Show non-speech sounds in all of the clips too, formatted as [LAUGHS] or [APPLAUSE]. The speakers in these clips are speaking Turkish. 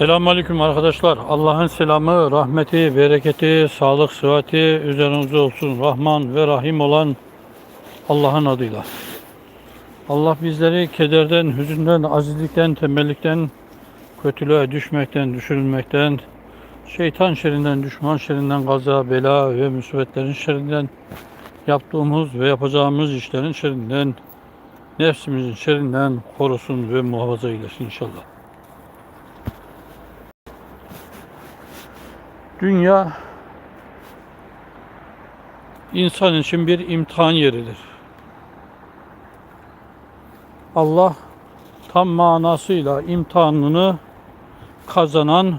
Selamünaleyküm arkadaşlar. Allah'ın selamı, rahmeti, bereketi, sağlık, sıhhati üzerinize olsun. Rahman ve Rahim olan Allah'ın adıyla. Allah bizleri kederden, hüzünden, azizlikten, tembellikten, kötülüğe düşmekten, düşürülmekten, şeytan şerrinden, düşman şerrinden, gaza, bela ve musibetlerin şerrinden, yaptığımız ve yapacağımız işlerin şerrinden, nefsimizin şerrinden korusun ve muhafaza eylesin inşallah. Dünya insan için bir imtihan yeridir. Allah tam manasıyla imtihanını kazanan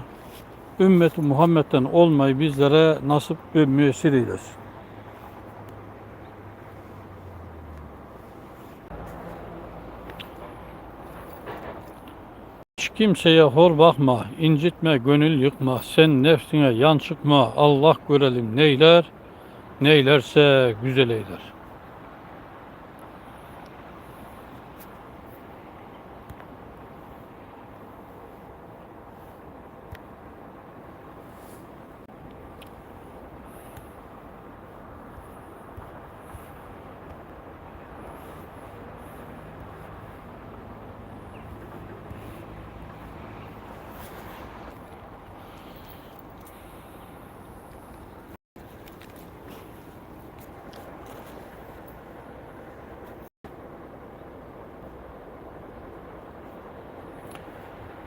ümmeti Muhammed'den olmayı bizlere nasip ve müyesir eylesin. Kimseye hor bakma, incitme, gönül yıkma, sen nefsine yan çıkma, Allah görelim neyler, neylerse güzel eyler.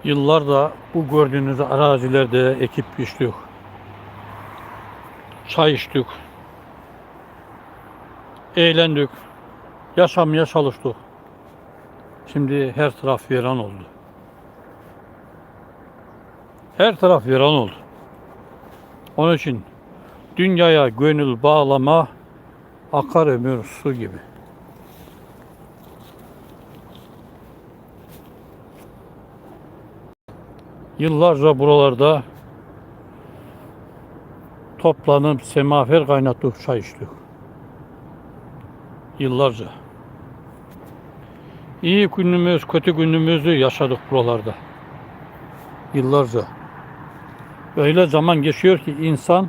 Yıllarda bu gördüğünüz arazilerde ekip biçtik. Çay içtik. Eğlendik. Yaşamaya çalıştık. Şimdi her taraf viran oldu. Her taraf viran oldu. Onun için dünyaya gönül bağlama akar ömür su gibi. Yıllarca buralarda toplanıp semaver kaynattık, çay içtik. Yıllarca. İyi günümüz, kötü günümüzü yaşadık buralarda. Yıllarca. Öyle zaman geçiyor ki insan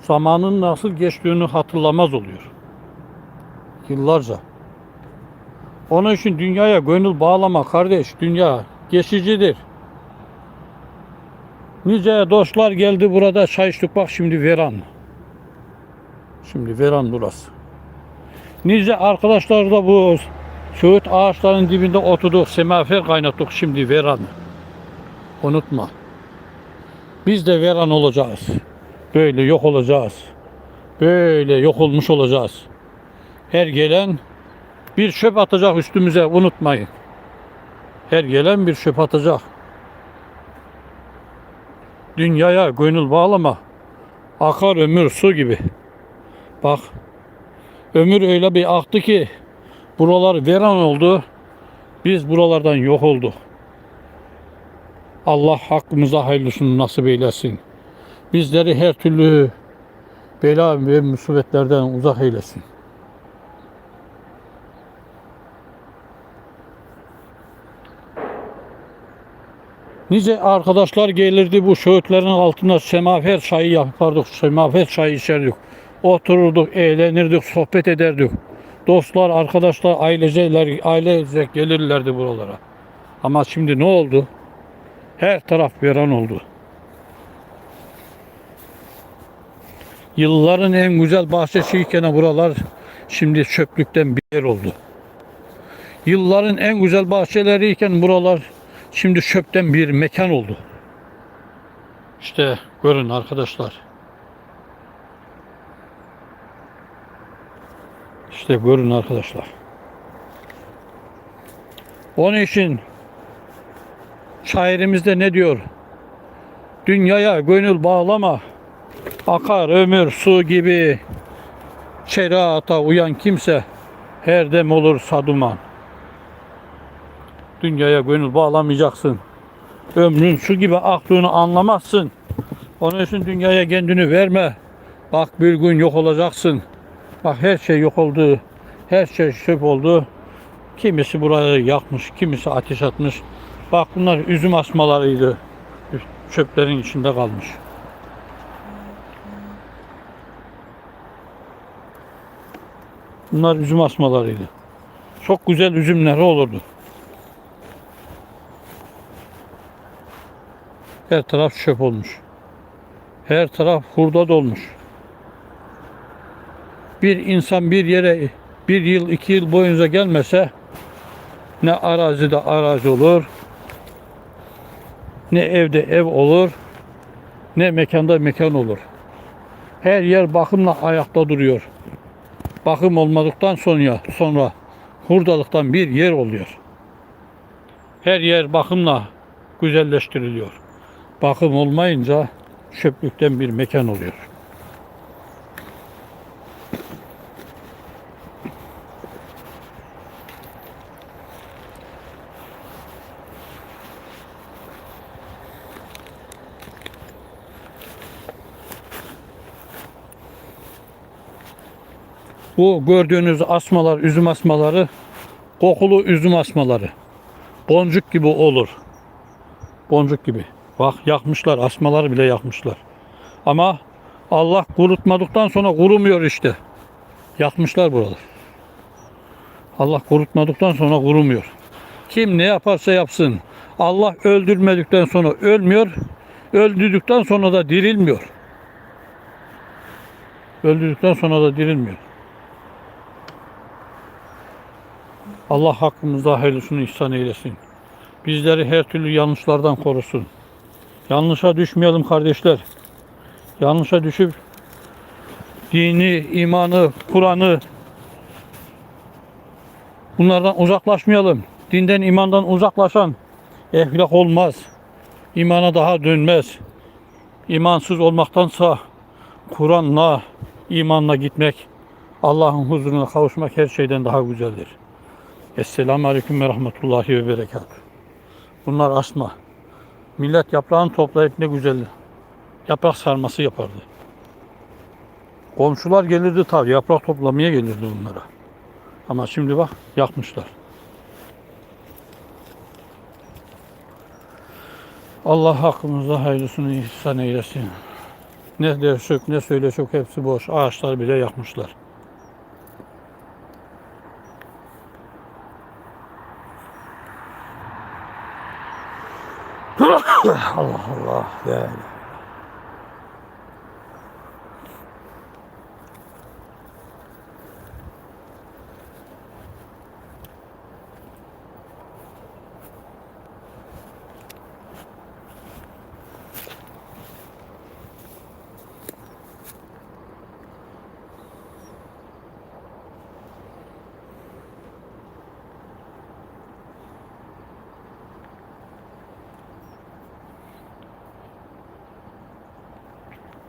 zamanın nasıl geçtiğini hatırlamaz oluyor. Yıllarca. Onun için dünyaya gönül bağlama kardeş. Dünya geçicidir. Nice dostlar geldi burada çay içtik bak şimdi veran. Şimdi veran burası. Nice arkadaşlar da bu söğüt ağaçlarının dibinde oturduk semafer kaynattık şimdi veran. Unutma. Biz de veran olacağız. Böyle yok olacağız. Böyle yok olmuş olacağız. Her gelen bir çöp atacak üstümüze unutmayın. Her gelen bir çöp atacak. Dünyaya gönül bağlama. Akar ömür su gibi. Bak. Ömür öyle bir aktı ki buralar veran oldu. Biz buralardan yok olduk. Allah hakkımıza hayırlısını nasip eylesin. Bizleri her türlü bela ve musibetlerden uzak eylesin. Nice arkadaşlar gelirdi bu şöğütlerin altına semafer çayı yapardık, semafer çayı içerdik. Otururduk, eğlenirdik, sohbet ederdik. Dostlar, arkadaşlar, aileceler, ailecek gelirlerdi buralara. Ama şimdi ne oldu? Her taraf veran oldu. Yılların en güzel bahçesiyken buralar şimdi çöplükten bir yer oldu. Yılların en güzel bahçeleriyken buralar şimdi çöpten bir mekan oldu. İşte görün arkadaşlar. İşte görün arkadaşlar. Onun için şairimizde ne diyor? Dünyaya gönül bağlama. Akar ömür su gibi. Şeriata uyan kimse her dem olur saduman. Dünyaya gönül bağlamayacaksın. Ömrün su gibi aktığını anlamazsın. Onun için dünyaya kendini verme. Bak bir gün yok olacaksın. Bak her şey yok oldu. Her şey çöp oldu. Kimisi burayı yakmış, kimisi ateş atmış. Bak bunlar üzüm asmalarıydı. Çöplerin içinde kalmış. Bunlar üzüm asmalarıydı. Çok güzel üzümleri olurdu. Her taraf çöp olmuş. Her taraf hurda dolmuş. Bir insan bir yere bir yıl iki yıl boyunca gelmese ne arazide arazi olur, ne evde ev olur, ne mekanda mekan olur. Her yer bakımla ayakta duruyor. Bakım olmadıktan sonra sonra hurdalıktan bir yer oluyor. Her yer bakımla güzelleştiriliyor. Bakım olmayınca çöplükten bir mekan oluyor. Bu gördüğünüz asmalar, üzüm asmaları kokulu üzüm asmaları. Boncuk gibi olur. Boncuk gibi. Bak yakmışlar, asmaları bile yakmışlar. Ama Allah kurutmadıktan sonra kurumuyor işte. Yakmışlar buralar. Allah kurutmadıktan sonra kurumuyor. Kim ne yaparsa yapsın. Allah öldürmedikten sonra ölmüyor. Öldürdükten sonra da dirilmiyor. Öldürdükten sonra da dirilmiyor. Allah hakkımızda hayırlısını ihsan eylesin. Bizleri her türlü yanlışlardan korusun. Yanlışa düşmeyelim kardeşler. Yanlışa düşüp dini, imanı, Kur'an'ı bunlardan uzaklaşmayalım. Dinden, imandan uzaklaşan ehlak olmaz. İmana daha dönmez. İmansız olmaktansa Kur'an'la, imanla gitmek, Allah'ın huzuruna kavuşmak her şeyden daha güzeldir. Esselamu Aleyküm ve Rahmetullahi ve Berekatuhu. Bunlar asma. Millet yaprağını toplayıp ne güzel yaprak sarması yapardı. Komşular gelirdi tabi yaprak toplamaya gelirdi bunlara. Ama şimdi bak yakmışlar. Allah hakkımızda hayırlısını ihsan eylesin. Ne dersek ne söylesek hepsi boş. Ağaçlar bile yakmışlar. [LAUGHS] Allah Allah. Ya.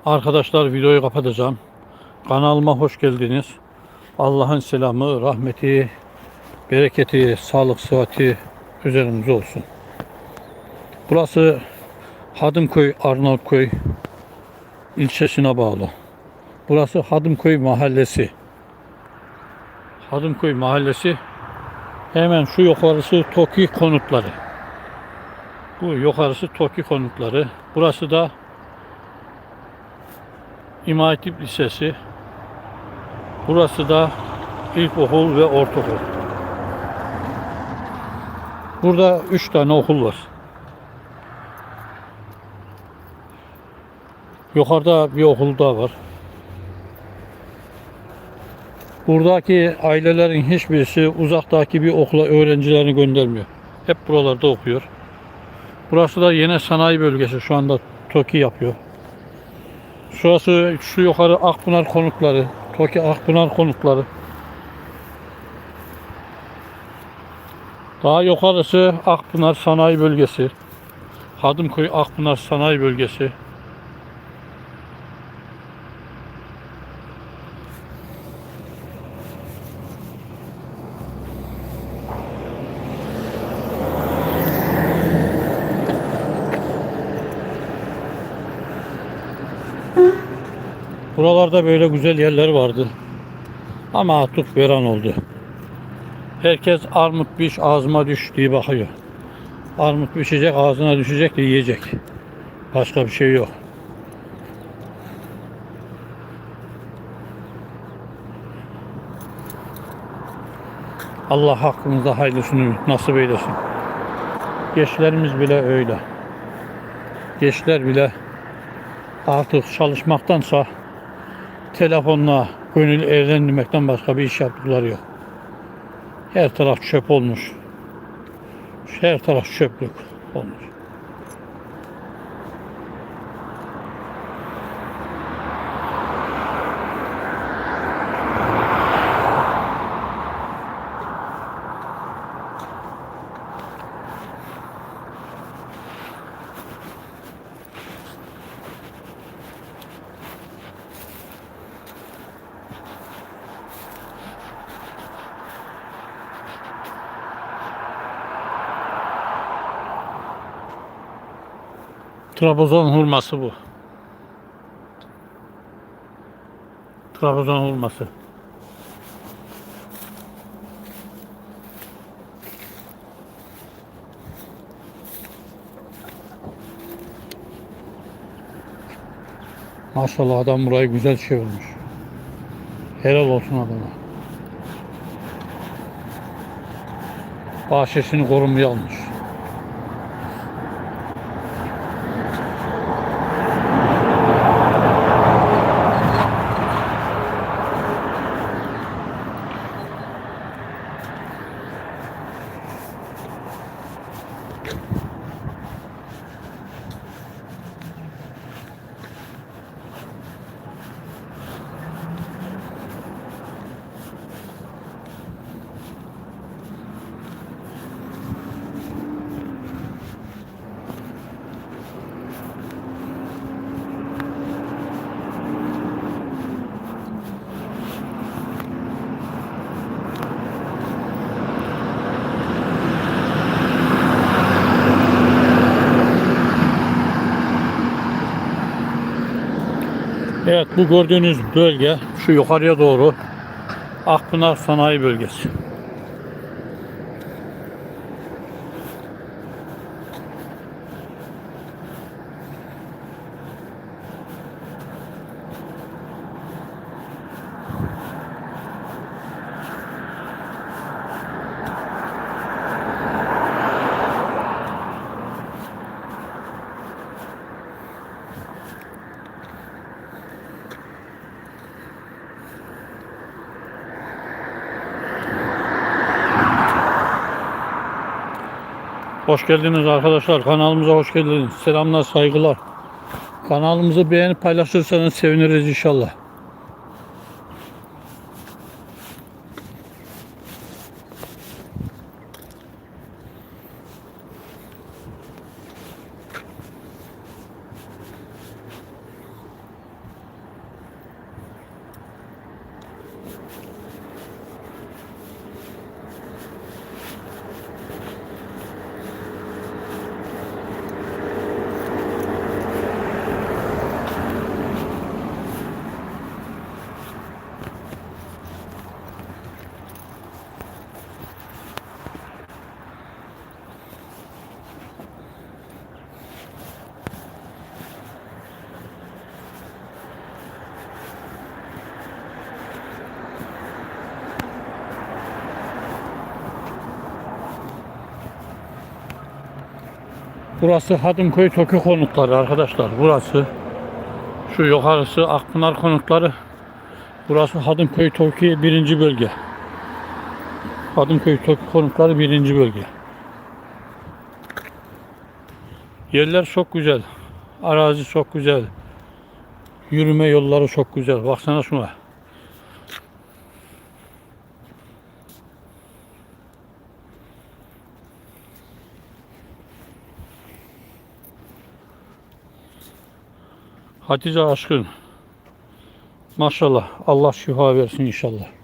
Arkadaşlar videoyu kapatacağım. Kanalıma hoş geldiniz. Allah'ın selamı, rahmeti, bereketi, sağlık, sıhhati üzerimize olsun. Burası Hadımköy, Arnavutköy ilçesine bağlı. Burası Hadımköy mahallesi. Hadımköy mahallesi hemen şu yukarısı Toki konutları. Bu yukarısı Toki konutları. Burası da İmam Lisesi. Burası da ilkokul ve ortaokul. Burada üç tane okul var. Yukarıda bir okul daha var. Buradaki ailelerin hiçbirisi uzaktaki bir okula öğrencilerini göndermiyor. Hep buralarda okuyor. Burası da yine sanayi bölgesi. Şu anda TOKİ yapıyor. Şurası şu yukarı Akpınar konutları. Toki Akpınar konutları. Daha yukarısı Akpınar sanayi bölgesi. Hadımköy Akpınar sanayi bölgesi. Buralarda böyle güzel yerler vardı. Ama artık veran oldu. Herkes armut piş ağzıma düş diye bakıyor. Armut pişecek, ağzına düşecek de yiyecek. Başka bir şey yok. Allah hakkımızda hayırlısını nasip eylesin. Gençlerimiz bile öyle. Gençler bile artık çalışmaktansa telefonla gönül eğlendirmekten başka bir iş yaptıkları yok. Her taraf çöp olmuş. Her taraf çöplük olmuş. Trabzon hurması bu. Trabzon hurması. Maşallah adam burayı güzel çevirmiş. Helal olsun adama. Bahçesini korumaya almış. Evet bu gördüğünüz bölge şu yukarıya doğru Akpınar Sanayi Bölgesi. Hoş geldiniz arkadaşlar. Kanalımıza hoş geldiniz. Selamlar, saygılar. Kanalımızı beğenip paylaşırsanız seviniriz inşallah. Burası Hadımköy Toki konutları arkadaşlar. Burası şu yukarısı Akpınar konutları. Burası Hadımköy Toki birinci bölge. Hadımköy Toki konutları birinci bölge. Yerler çok güzel. Arazi çok güzel. Yürüme yolları çok güzel. Baksana şuna. Hatice aşkın. Maşallah. Allah şifa versin inşallah.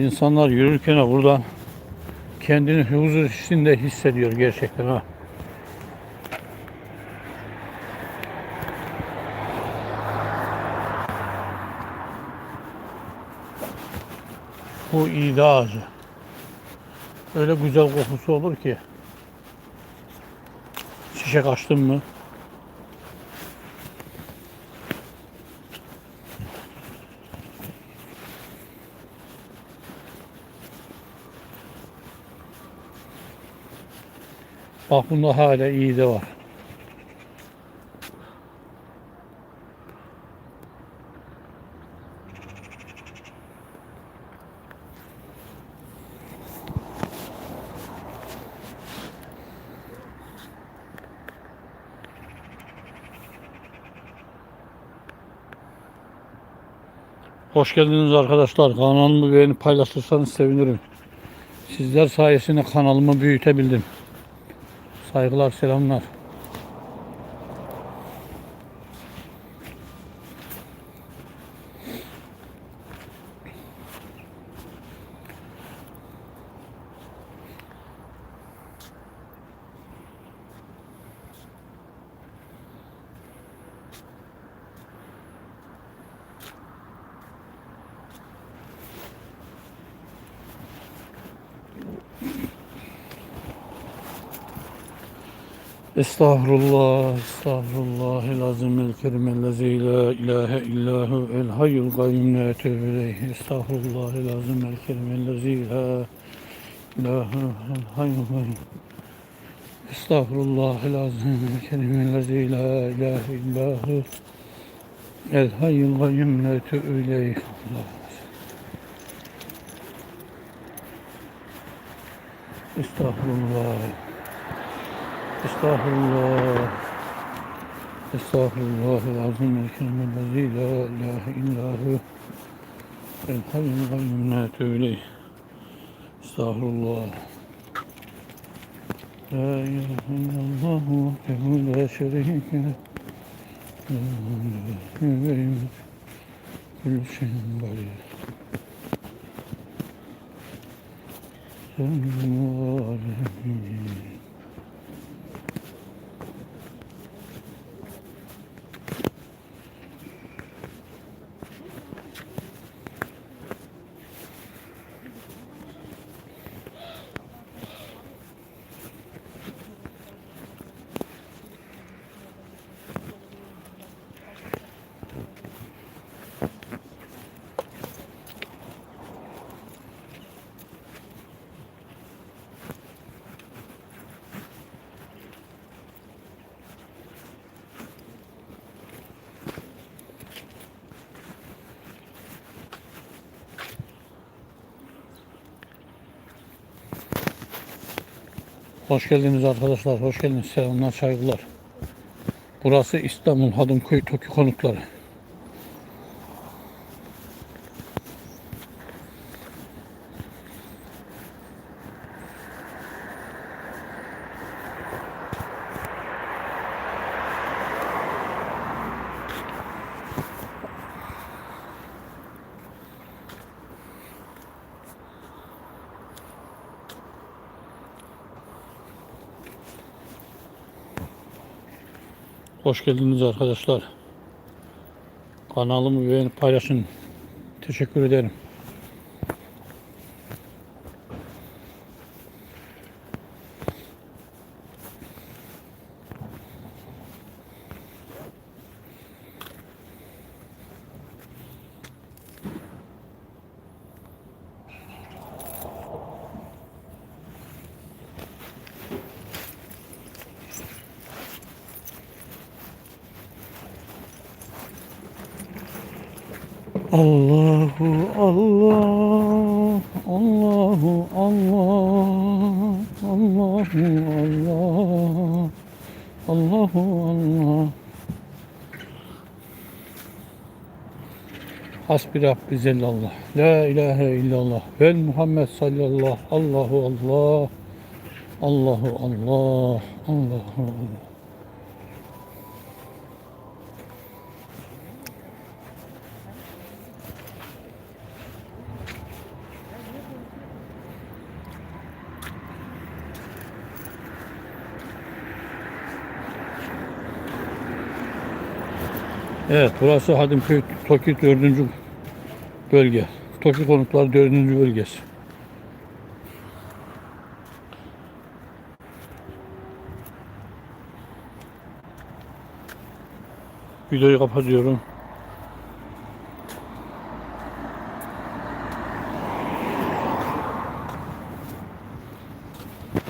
İnsanlar yürürken buradan kendini huzur içinde hissediyor gerçekten ha. Bu iğde ağacı. Öyle güzel kokusu olur ki. Çiçek açtın mı? Bak bunda hala iyi de var. Hoş geldiniz arkadaşlar. Kanalımı beğenip paylaşırsanız sevinirim. Sizler sayesinde kanalımı büyütebildim. Saygılar, selamlar. Estağfurullah, estağfurullah, el kerim ellezî la ilahe illahu el hayyul kayyum la etûbü ileyh. Estağfurullah, el kerim ellezî la ilahe el hayyul kayyum. Estağfurullah, el kerim ellezî la ilahe illahu el hayyul kayyum la etûbü ileyh. Allah. Estağfurullah. Estağfurullah. Estağfirullahal-azim el-kerimellezî la ilahe illâhu el-hayyul gayyum la tevlih. Estağfurullah. La ilahe illallah vahdehu la şerike leh. La ilahe illallah kullu şeyin kadir. Sallallahu aleyhi Hoş geldiniz arkadaşlar. Hoş geldiniz. Selamlar, saygılar. Burası İstanbul Hadımköy Toki konutları. Hoş geldiniz arkadaşlar. Kanalımı beğenip paylaşın. Teşekkür ederim. Allahu Allah Allahu Allah Allahu Allah Allahu Allah. Hasbi Rabbi zellallah La ilahe illallah. Vel Muhammed sallallahu Allahu Allah. Allahu Allah Allahu Allah Evet burası Hadimköy Toki 4. bölge. Toki konutları 4. bölgesi. Videoyu kapatıyorum.